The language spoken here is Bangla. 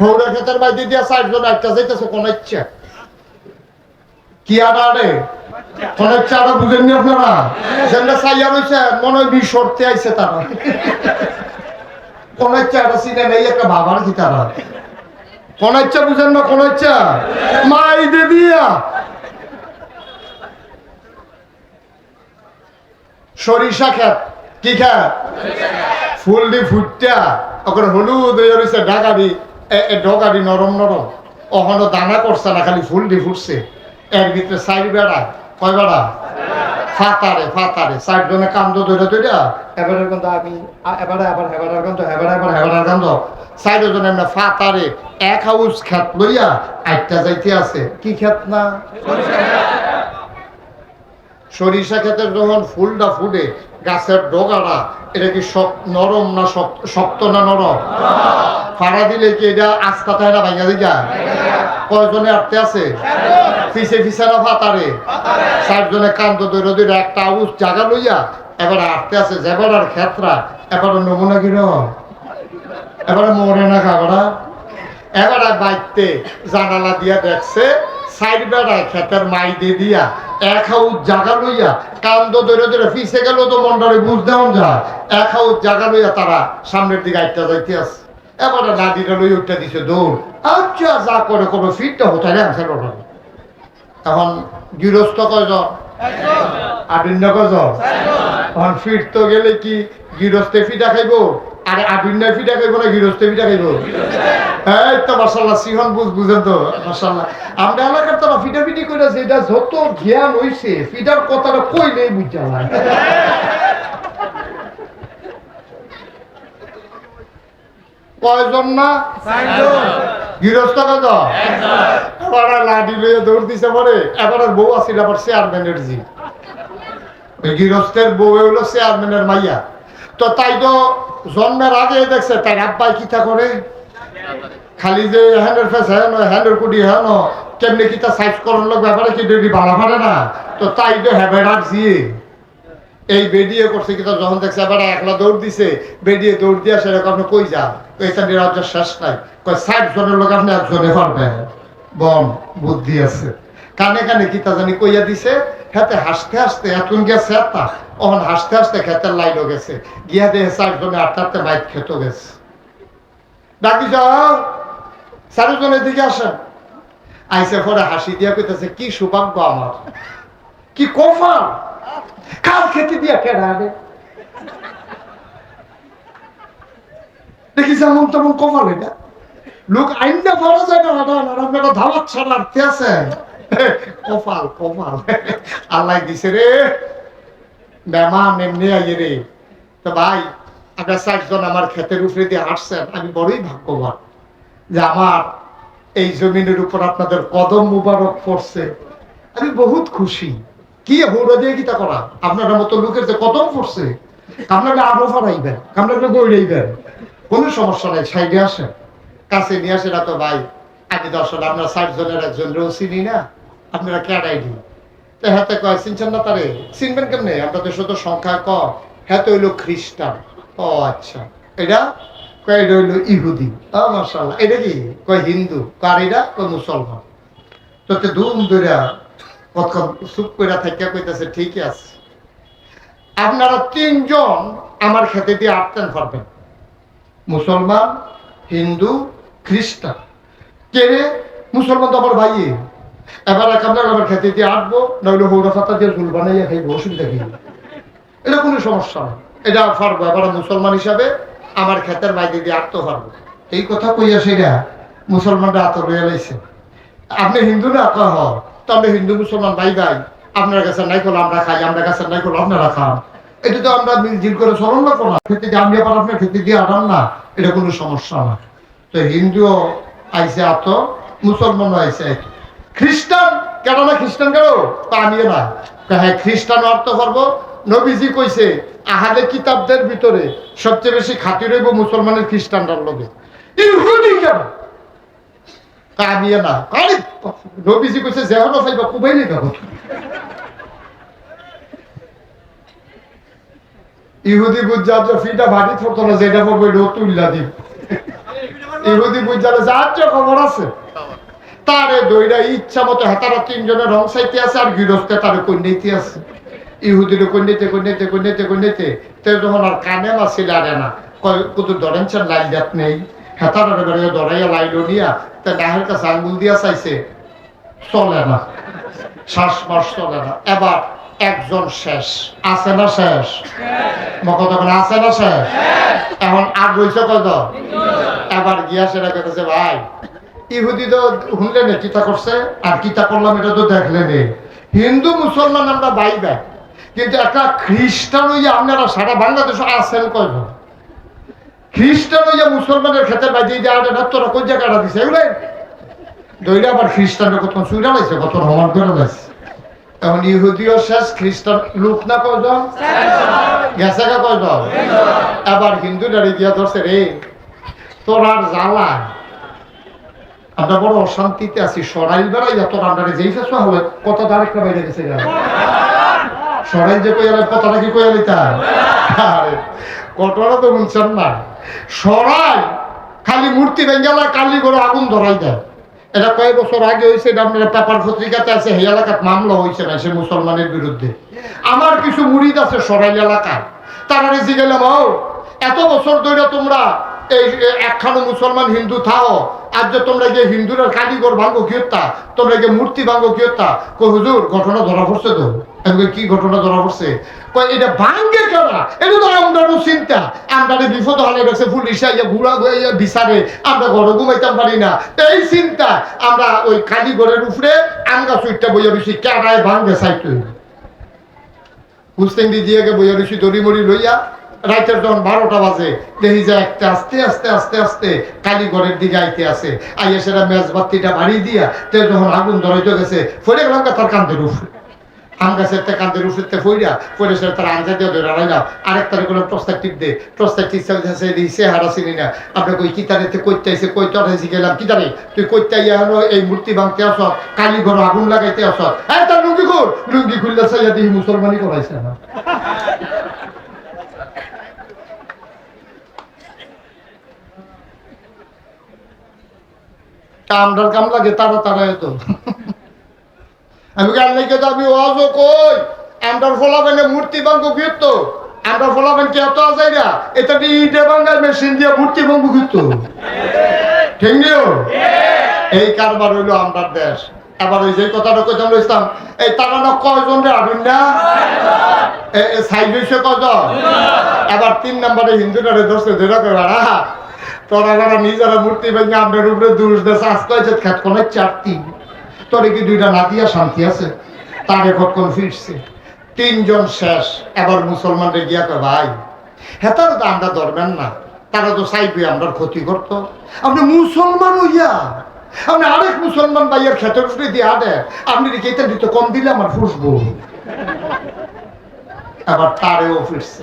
হৌরা দিয়া চারজন যাইতেছে কোন ইচ্ছা কি আরে কোন ইচ্ছা আরও বুঝেননি আপনারা? চাইয়া রয়েছে মনে হয় আইছে তারা। কোন ইচ্ছা একটা চিনে নেই একটা ভাবার কি তারা? কোন ইচ্ছা বুঝেন না কোন ইচ্ছা মাই দে দিয়া সরিষা খেত কি খেত? ফুল দি ফুটটা ওখানে হলুদ হয়ে রয়েছে ডাকাডি। ডগাডি নরম নরম। ওখানে দানা করছে না, খালি ফুল দি ফুটছে। এর ভিতরে সাইড বেড়া। কয় বেড়া? ফাতারে ফাতারে। সাইড জনে কান্দ ধরে ধরে এবারে কিন্তু আমি এবারে আবার হেবারার কান্দ হেবারে আবার হেবারার কান্দ সাইড জনে আমরা ফাতারে এক হাউস খেত লইয়া আটটা যাইতে আছে। কি খেত না? সরিষা ক্ষেতের যখন ফুলটা ফুটে, গাছের ডগাটা, এটা কি নরম না শক্ত? না নরম? ফাড়া দিলে কি এটা আস্তা না, ভাঙা দিকা? কয়জনে আটতে আছে? ফিসে ফিসে না ফাতারে চারজনে কান্ত দৈর দৈর একটা আউস জায়গা লইয়া এবার আটতে আছে, যেবার আর ক্ষেত্রা, এবার নমুনা কিরম এবারে মরে না খাবারা? এবারে বাইতে জানালা দিয়া দেখছে সাইড বেড়ায় খেতের মাই দিয়ে দিয়া এক হাউস জাগা লইয়া কান্দ ধরে ধরে গেল তো মন্ডলে বুঝ দেওয়া যায় এক হাউস জাগা লইয়া তারা সামনের দিকে আইটা যাইতে আছে। এবারে নাদিটা লই উঠতে দিছে দৌড়। আচ্ছা যা করে কোনো ফিটটা হতে না এখন গৃহস্থ কয়জন? কয়জন? এখন ফিট তো গেলে কি গৃহস্থে ফিটা খাইবো? আরে খাইবো না গৃহস্থে খাইবো। এই তো মাসাল্লাহ সিহন বুঝ বুঝেন তো মাসাল্লাহ আমরা এলাকার তারা ফিটা ফিটি যেটা যত জ্ঞান হইছে ফিটার কথাটা কইলেই বুঝতে কয়জন না? গৃহস্থ কত? এবার লইয়া দৌড় দিছে পরে এবার বউ আছিল আবার চেয়ারম্যানের জি। গৃহস্থের বউ হইল চেয়ারম্যানের মাইয়া। তো তাই তো জন্মের আগে দেখছে তাই আব্বাই কিতা করে? খালি যে হ্যান্ডের ফেস হ্যান হ্যান্ডের কুটি হ্যান কেমনি কিতা সাইজ করন লোক ব্যাপারে কি বেডি বাড়া পারে না? তো তাই তো হ্যাবে রাখছি। এই বেডিয়ে করছে কিন্তু যখন দেখছে, এবার একলা দৌড় দিছে, বেডিয়ে দৌড় দিয়ে সেরকম আপনি কই যান? এটা নিরাজ্য শেষ নাই। কই ষাট জনের লোক আপনি একজনে পারবেন। বম বুদ্ধি আছে। কানে কানে কিতা জানি কইয়া দিছে হাতে হাসতে হাসতে এতন গেছে এতা ওখান হাসতে হাসতে খেতের লাইনও গেছে। গিয়া দিয়ে ষাট জনে আটটা আটটা মাইক খেতে গেছে। ডাকি যাও। চারজনের দিকে আসেন। আইসে পরে হাসি দিয়া কইতেছে, কি সৌভাগ্য আমার। কি কফাল কাল খেতে দিয়া কেনা রে দেখি যেমন তেমন কপাল এটা। লোক আইনটা পড়া যায় না ধাওয়াত ছাড়াতে আছেন কপাল কপাল। আল্লাহ দিছে রে। মেহমান এমনি আইয়ে রে। তো ভাই আপনার চারজন আমার ক্ষেতের উপরে দিয়ে হাঁটছেন। আমি বড়ই ভাগ্যবান যে আমার এই জমিনের উপর আপনাদের কদম মুবারক পড়ছে। আমি বহুত খুশি। কি হৌরা দিয়ে কিতা করা? আপনার মতো লোকের যে কদম পড়ছে আপনাকে আরও ফারাইবেন আপনাকে গড়াইবেন। কোনো সমস্যা নাই, সাইডে আসেন। কাছে নিয়ে আসেন তো ভাই। আমি দর্শন আপনার ষাট জনের একজন রয়েও চিনি না, আপনারা কেডাই দিন। তো হাতে কয়, চিনছেন না তারে? চিনবেন কেমনে? আপনাদের শুধু সংখ্যা ক। হাতে হইল খ্রিস্টান। ও আচ্ছা। এটা? কয়, এটা হইল ইহুদি। ও মার্শাল্লাহ এটা কি? কয়, হিন্দু। কার এটা? কয়, মুসলমান। তো তে ধুম ধরে কতক্ষণ চুপ করে থাকিয়া কইতেছে, ঠিকই আছে। আপনারা তিনজন আমার খেতে দিয়ে আটতেন পারবেন মুসলমান, হিন্দু, খ্রিস্টান। মুসলমান তো আমার ভাই এবার এক আপনার খেতে দিয়ে নইলে হৌরা ফাতা দিয়ে গুল বানাইয়া খাইবো, অসুবিধা কি? এটা কোনো সমস্যা না এটা পারব এবার মুসলমান হিসাবে আমার ক্ষেতের বাইরে দিয়ে আটতে পারব এই কথা কইয়া সেটা মুসলমানরা আতর হয়ে লাইছে। আপনি হিন্দু না? কহ। তো আমরা হিন্দু মুসলমান ভাই ভাই, আপনার কাছে নাই করল আমরা খাই আমরা কাছে নাই করল আপনারা খান। এটা তো আমরা মিলজিল করে চলন না কোনো খেতে দিয়ে আমি আবার আপনার খেতে দিয়ে আটান না। এটা কোনো সমস্যা না। তো হিন্দুও আইসে আত মুসলমানও আইসে খ্রিস্টান কেন না খ্রিস্টান কেন? তা আমিও না। হ্যাঁ খ্রিস্টান অর্থ করব নবীজি কইছে আহালে কিতাবদের ভিতরে সবচেয়ে বেশি খাতির হইব মুসলমানের খ্রিস্টানরার লোকে ইহুদি কেন? কামিয়ে না। আরে, নবীজি কইছে, যেহন ফাইবা কুবাই নেই দেখো ইহুদি বুঝা যে ফিটা ভাটি থতো না যেটা পড়বে এটা তুইলা দিব। ইহুদি বুঝালে যাচ্ছে খবর আছে, তারে দইরা ইচ্ছা মতো হেতারা রং সাইতে আছে আর গৃহস্থে তারে কন্যাইতে আছে। ইহুদির কন্যাইতে কন্যাইতে কন্যাইতে কন্যাইতে। তে যখন আর কানে মাসিল আরে না কত ধরেনছেন লাইল জাত নেই? হেতারা বেড়ে ধরাইয়া লাইলো তা ডাহের কাছে আঙ্গুল দিয়া চাইছে, চলে না শ্বাস মাস চলে না। এবার একজন শেষ। আছে না শেষ? মকত আছে না শেষ? এখন আর রয়েছে কত এবার গিয়া সেটা কেটেছে ভাই, ইহুদি তো শুনলে নে কিতা করছে, আর কিতা করলাম, এটা তো দেখলে নে। হিন্দু মুসলমান আমরা ভাই ভাই, কিন্তু একটা খ্রিস্টান হইয়া আপনারা সারা বাংলাদেশে আছেন কয়জন? খ্রিস্টান হইয়া মুসলমানের ক্ষেত্রে বাজিয়ে দেওয়া না, তোরা কোন জায়গাটা দিছে? এগুলো দইলে আবার খ্রিস্টানের কত চুরা লাইছে, কত রহমান করে লাইছে। এখন ইহুদিও শেষ, খ্রিস্টান লোক না কয়জন? গেছে গা কয়জন? আবার হিন্দু নারী দিয়া ধরছে রে। তোর আর জ্বালা আমরা বড় অশান্তিতে আছি, সরাইল বেড়াইয়া তোর আমরা যেই ফেস হবে কত আরেকটা বাইরে গেছে সরাইল যে কইয়ালে কথাটা কি কইয়ালি তার ঘটনা তো শুনছেন না। সরাই খালি মূর্তি ভেঙ্গালা কালি করে আগুন ধরাই দেয়। এটা কয়েক বছর আগে হয়েছে এটা আপনার পেপার পত্রিকাতে আছে এই এলাকাত মামলা হয়েছে না সে মুসলমানের বিরুদ্ধে। আমার কিছু মুড়িদ আছে সরাই এলাকায়। তারা রেজি গেলাম এত বছর ধরে তোমরা এই একখানো মুসলমান হিন্দু থাও আর যে তোমরা যে হিন্দুরা কালীগর ভাঙ্গো কিয়তা তোমরা যে মূর্তি ভাঙ্গো কিয়তা কো হুজুর, ঘটনা ধরা পড়ছে তো। কি ঘটনা ধরা পড়ছে? এটা ভাঙ্গে এটা তো আমারও চিন্তা। আমরা বিপদ গেছে, পুলিশ আইয়া ঘুরা ঘুরাইয়া বিচারে। আমরা ঘরে ঘুমাইতাম পারি না। এই চিন্তা, আমরা ওই বইয়া কেনায় ভাঙ্গে হুসেন দিদিয়াকে বইয়া লইয়া। রাইতের যখন বারোটা বাজে, দেখি যে একটা আস্তে আস্তে আস্তে আস্তে কালীঘরের দিকে আইতে আছে। আইয়া সেটা মেজবাতিটা বাড়ি দিয়া, তে যখন আগুন ধরাইতে গেছে গেলাম তার কান্দের উপরে। আম গাছের কান্দের উপরে ফইরা ফইরে সে তার আঞ্জা দিয়ে ধরে টিপ দে। টস্তার টিপ চাইছে দিছে হারা চিনি না। কিতারেতে কই গেলাম? কিতারে তুই হলো, এই মূর্তি ভাঙতে আস। কালী ঘর আগুন লাগাইতে আস। হ্যাঁ তার লুঙ্গি খুল! লুঙ্গি খুললে চাইয়া দিহি মুসলমানি করাইছে না আমরার কাম লাগে তারা তারা তো। আমি গান লেগে যাবি ওয়াজ কই? আমরার ফলাবেন মূর্তি বাঙ্গ ফিরত আমরা ফলাবেন কে এত আছে না। এটা দিয়ে ইটে বাঙ্গার মেশিন দিয়ে মূর্তি বাঙ্গ ফিরত ঠিক এই কারবার হইল আমরার দেশ। এবার ওই যে কথাটা কইতাম ইসলাম এই তারা না কয়জন রে আবিন না? সাইড হইছে কজন এবার তিন নম্বরে হিন্দুরা ধরছে, ধরে কই বাড়া। তোরা যারা নিজেরা মূর্তি ভেঙে আপনার উপরে দুষ দেশ আজ কয়েছে খেত কোন চারটি। তোরে কি দুইটা নাতিয়া শান্তি আছে? তারে কতক্ষণ ফিরছে? তিনজন শেষ, এবার মুসলমানদের গিয়া কয়, ভাই হেতারও তো আমরা ধরবেন না। তারা তো চাইবে আমরা ক্ষতি করতো। আপনি মুসলমান হইয়া, আপনি আরেক মুসলমান ভাইয়ের খেতের উপরে দিয়ে আদে আপনি এটা দিতে কম দিলে আমার ফুসবো। এবার তারেও ফিরছে।